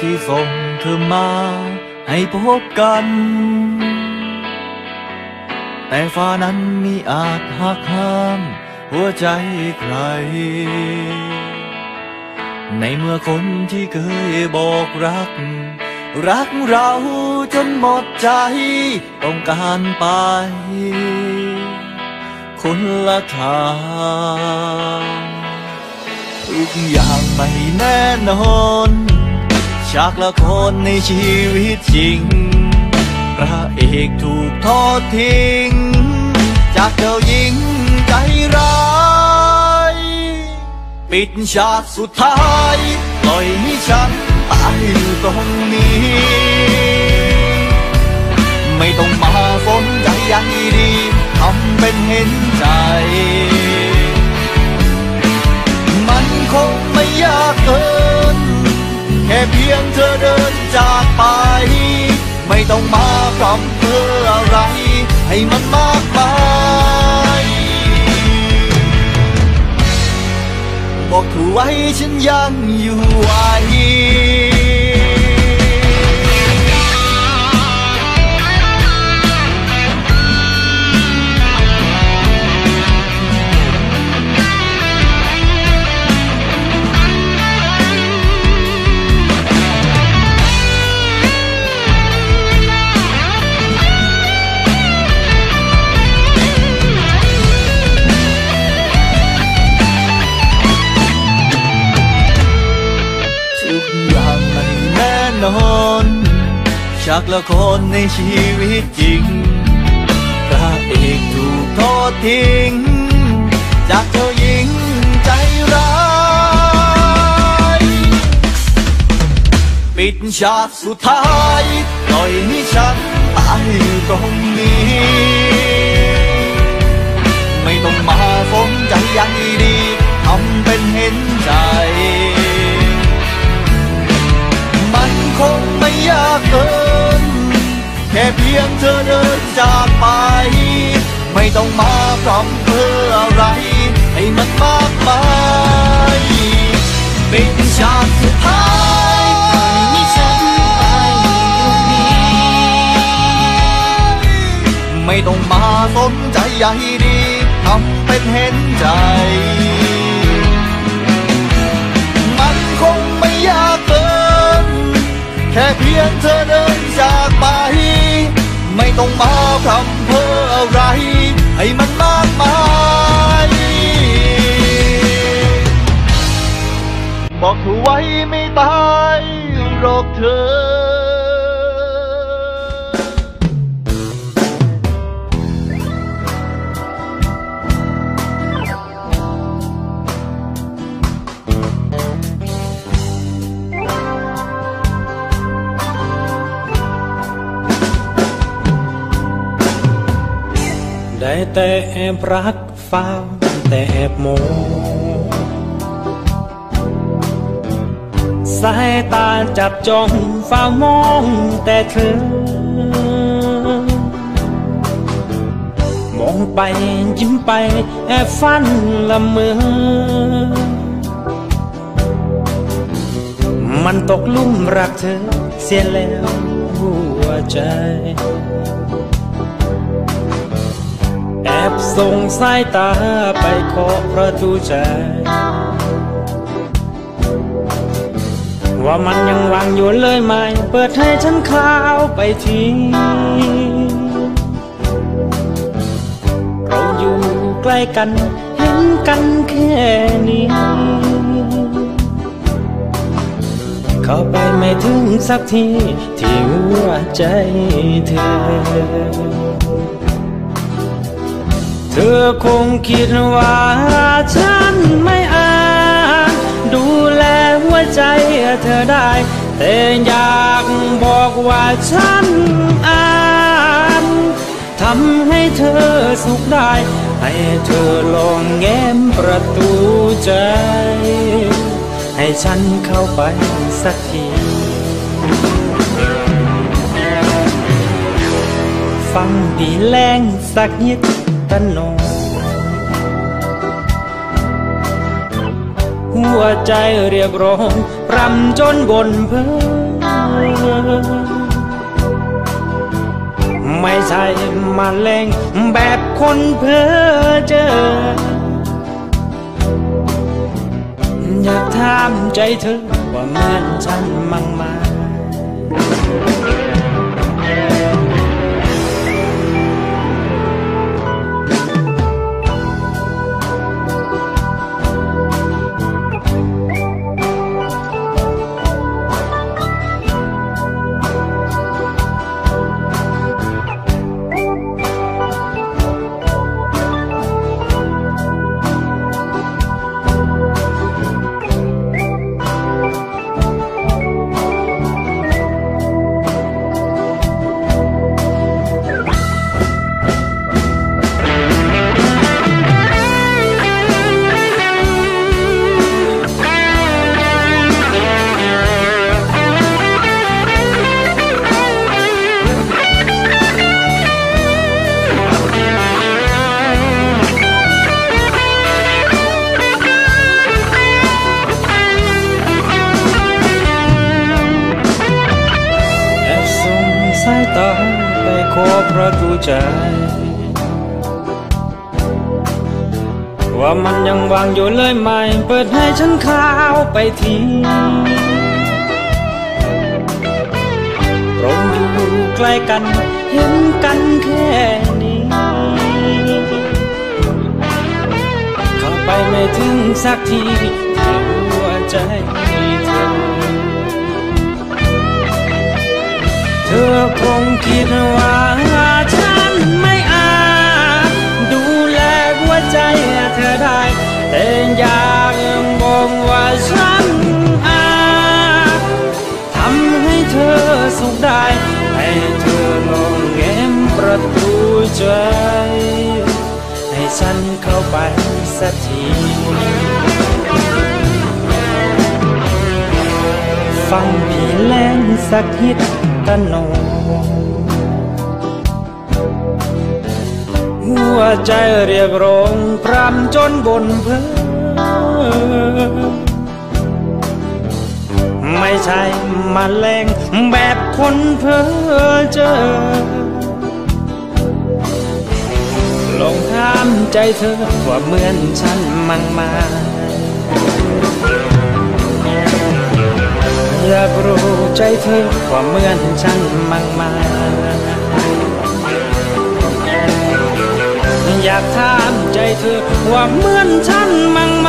ที่ส่งเธอมาให้พบกัน แต่ฟ้านั้นมีอาจหักห้าม หัวใจใคร ในเมื่อคนที่เคยบอกรัก รักเราจนหมดใจต้องการไป คนละทางทุกอย่างไม่แน่นอน ฉากละครในชีวิตจริง พระเอกถูกทอดทิ้ง จากเจ้าหญิงใจร้าย ปิดฉากสุดท้ายปล่อยให้ฉันตายอยู่ตรงนี้ ไม่ต้องมาสนใจใยดีทำเป็นเห็นใจ มันคงไม่ยากเกิน เธอเดินจากไป ไม่ต้องมาพร่ำเพื่ออะไร ให้มันมากมายบอกเธอไว้ฉันยังอยู่ไหว ฉากละครในชีวิตจริง พระเอกถูกทอดทิ้ง จากเจ้าหญิงใจร้าย ปิดฉากสุดท้ายปล่อยให้ฉันตายอยู่ตรงนี้ ไม่ต้องมาสนใจใยดีทำเป็นเห็นใจ คงไม่ยากเกิน แค่เพียงเธอเดินจากไป ไม่ต้องมาพร่ำเพื่ออะไร ให้มันมากมายเป็นฉากสุดท้ายปล่ให้ฉันตายอยู่ตรไม่ต้องมาสนใจใยดีทำเป็นเห็นใจ มันคงไม่ยากเค่เพียงเธอเดินจากไป ไม่ต้องมาพรำเพ้ออะไร ให้มัน แต่แอบรักเฝ้าแต่แอบมองสายตาจับจ้องเฝ้ามองแต่เธอ มองไปยิ้มไปแอบฝันละเมอมันตกลุ่มรักเธอเสียแล้วหัวใจ แอบส่งสายตาไปเคาะประตูใจ ว่ามันยังวางอยู่เลยไหม เปิดให้ฉันเข้าวไปทีเราอยู่ใกล้กัน เห็นกันแค่นี้เข้าไปไม่ถึงสักที ที่หัวใจเธอ เธอคงคิดว่าฉันไม่อาจดูแลหัวใจเธอได้ แต่อยากบอกว่าฉันอานทำให้เธอสุขได้ ให้เธอลองแง้มประตูใจ ให้ฉันเข้าไปสักทีฟังดีแรงสักนิด ตะโนหัวใจเรียกร้องพรำจนบนเพ้อไม่ใช่มาแรงแบบคนเพ้อเจอ อยากถามใจเธอว่ามือนฉันมั่งมา ใจ ว่ามันยังวางอยู่เลยไหม เปิดให้ฉันเข้าวไปทีเราอยู่ใกล้กัน เห็นกันแค่นี้ เข้าไปไม่ถึงสักทีที่หัวใจเธอเธอคงคิดว่า ใจให้ฉันเข้าไปสักทีฟังพี่แล้งสักฮิตตะโน วใจเรียกร้องพรำจนบนเพ้อไม่ใช่มาแรงแบบคนเพ้อเจอลองถามใจเธอว่าเหมือนฉันมั่งมาอยากรู้ใจเธอว่าเหมือนฉันมั่งมา อยากถามใจเธอว่าเหมือนฉันมั่งไหม